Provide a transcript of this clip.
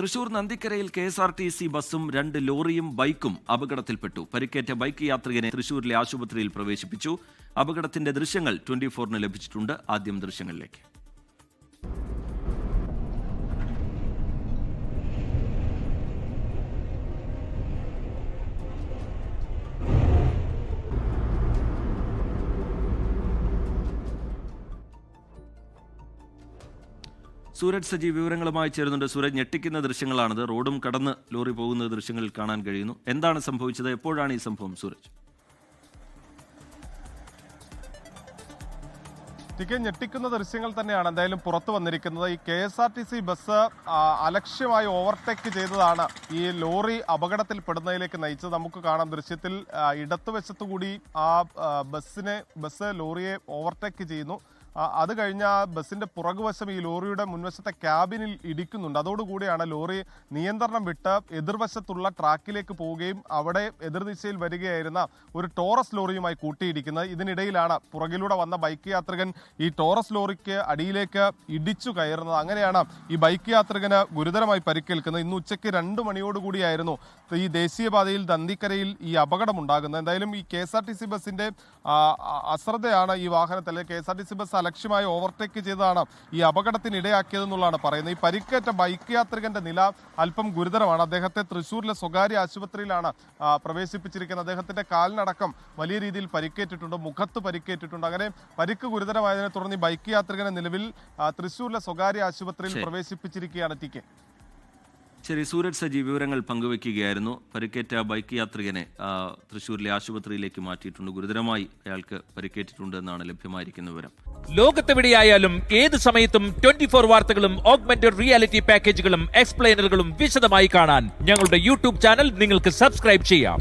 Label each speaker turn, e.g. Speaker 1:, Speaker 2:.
Speaker 1: Thrissur നന്ദിക്കരയിൽ K S R T C ബസ്സും രണ്ട് ലോറിയും ബൈക്കും അപകടത്തിൽപ്പെട്ടു. പരിക്കേറ്റ ബൈക്ക് യാത്രികനെ തൃശൂരിലെ ആശുപത്രിയിൽ പ്രവേശിപ്പിച്ചു. അപകടത്തിന്റെ ദൃശ്യങ്ങൾ ട്വന്റി ഫോറിന് ലഭിച്ചിട്ടുണ്ട്. ആദ്യം ദൃശ്യങ്ങളിലേക്ക്. സൂരജ് സജി വിവരങ്ങളുമായി ചേരുന്നുണ്ട്. സൂരജ് ഞെട്ടിക്കുന്ന ദൃശ്യങ്ങളാണിത്. റോഡും കടന്ന് ലോറി പോകുന്ന ദൃശ്യങ്ങളിൽ കാണാൻ കഴിയുന്നു. എന്താണ് സംഭവിച്ചത്? എപ്പോഴാണ് ഈ സംഭവം സൂരജ്?
Speaker 2: തികെ ഞെട്ടിക്കുന്ന ദൃശ്യങ്ങൾ തന്നെയാണ് എന്തായാലും പുറത്തു വന്നിരിക്കുന്നത്. ഈ K S R T C bus അലക്ഷ്യമായി ഓവർടേക്ക് ചെയ്തതാണ് ഈ ലോറി അപകടത്തിൽപ്പെടുന്നതിലേക്ക് നയിച്ചത്. നമുക്ക് കാണാം ദൃശ്യത്തിൽ ഇടത്തുവശത്തുകൂടി ഇടത്തുവശത്തു കൂടി ആ ബസ്സിനെ ബസ് ലോറിയെ ഓവർടേക്ക് ചെയ്യുന്നു. അത് കഴിഞ്ഞ ബസ്സിന്റെ പുറകുവശം ഈ ലോറിയുടെ മുൻവശത്തെ ക്യാബിനിൽ ഇടിക്കുന്നുണ്ട്. അതോടുകൂടിയാണ് ലോറി നിയന്ത്രണം വിട്ട് എതിർവശത്തുള്ള ട്രാക്കിലേക്ക് പോവുകയും അവിടെ എതിർദിശയിൽ വരികയായിരുന്ന ഒരു ടോറസ് ലോറിയുമായി കൂട്ടിയിടിക്കുന്നത്. ഇതിനിടയിലാണ് പുറകിലൂടെ വന്ന ബൈക്ക് യാത്രികൻ ഈ ടോറസ് ലോറിക്ക് അടിയിലേക്ക് ഇടിച്ചു കയറുന്നത്. അങ്ങനെയാണ് ഈ ബൈക്ക് യാത്രികന് ഗുരുതരമായി പരിക്കേൽക്കുന്നത്. ഇന്ന് ഉച്ചയ്ക്ക് രണ്ട് മണിയോടുകൂടിയായിരുന്നു ഈ ദേശീയപാതയിൽ ദന്തിക്കരയിൽ ഈ അപകടം ഉണ്ടാകുന്നത് എന്തായാലും ഈ K S R T C അശ്രദ്ധയാണ് ഈ വാഹനത്തിൽ K S R T C bus അലക്ഷ്യമായി ഓവർടേക്ക് ചെയ്തതാണ് ഈ അപകടത്തിന് ഇടയാക്കിയതെന്നുള്ളതാണ് പറയുന്നത്. ഈ പരിക്കേറ്റ ബൈക്ക് യാത്രികന്റെ നില അല്പം ഗുരുതരമാണ്. അദ്ദേഹത്തെ തൃശൂരിലെ സ്വകാര്യ ആശുപത്രിയിലാണ് പ്രവേശിപ്പിച്ചിരിക്കുന്നത്. അദ്ദേഹത്തിന്റെ കാലിനടക്കം വലിയ രീതിയിൽ പരിക്കേറ്റിട്ടുണ്ട് മുഖത്ത് പരിക്കേറ്റിട്ടുണ്ട്. അങ്ങനെ പരിക്ക് ഗുരുതരമായതിനെ തുടർന്ന് ഈ ബൈക്ക് യാത്രികനെ നിലവിൽ തൃശൂരിലെ തൃശ്ശൂരിലെ സ്വകാര്യ ആശുപത്രിയിൽ പ്രവേശിപ്പിച്ചിരിക്കുകയാണ് ടി കെ.
Speaker 1: ശരി സൂരജ് സജി വിവരങ്ങൾ പങ്കുവയ്ക്കുകയായിരുന്നു പരിക്കേറ്റ ബൈക്ക് യാത്രികനെ തൃശൂരിലെ ആശുപത്രിയിലേക്ക് മാറ്റിയിട്ടുണ്ട്. ഗുരുതരമായി അയാൾക്ക് പരിക്കേറ്റിട്ടുണ്ട് എന്നാണ് ലഭ്യമായിരിക്കുന്ന വിവരം.
Speaker 3: ലോകത്തെവിടെയായാലും ഏത് സമയത്തും ട്വന്റി ഫോർ വാർത്തകളും ഓഗ്മെന്റഡ് റിയാലിറ്റി പാക്കേജുകളും എക്സ്പ്ലെയിനറുകളും വിശദമായി കാണാൻ ഞങ്ങളുടെ യൂട്യൂബ് ചാനൽ നിങ്ങൾക്ക് സബ്സ്ക്രൈബ് ചെയ്യാം.